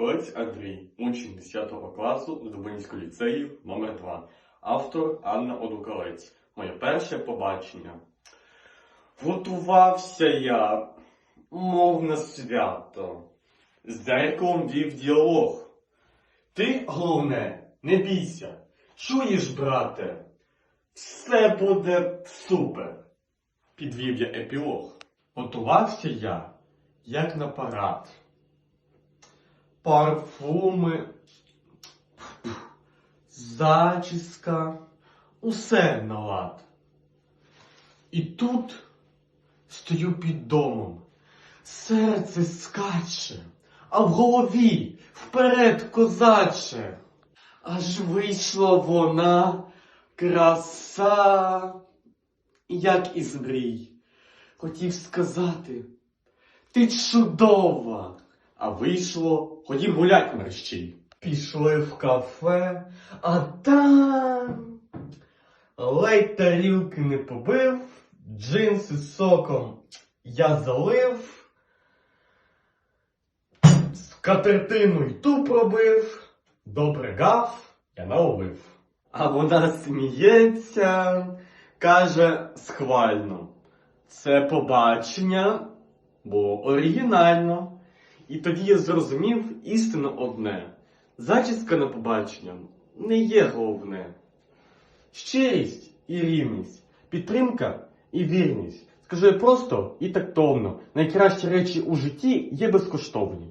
Одуколець Андрій, учень 10 класу Дубинського ліцею номер 2 Автор Анна Одуколець. Моє перше побачення. Готувався я, мов на свято. З дзеркалом вів діалог. Ти, головне, не бійся. Чуєш, брате? Все буде супер. Підвів я епілог. Готувався я, як на парад. Парфуми, зачіска, усе на лад. І тут стою під домом, серце скаче, а в голові вперед козаче. Аж вийшла вона краса, як із мрій. Хотів сказати, ти чудова, а вийшло, ходім гулять мерщій. Пішли в кафе, а там ледь тарілки не побив, джинси з соком я залив, скатертину й ту пробив, добре гав я наловив. А вона сміється, каже схвально. Це побачення було оригінально. І тоді я зрозумів істину одне. Зачіска на побачення не є головне. Щирість і рівність, підтримка і вірність. Скажу я просто і тактовно. Найкращі речі у житті є безкоштовні.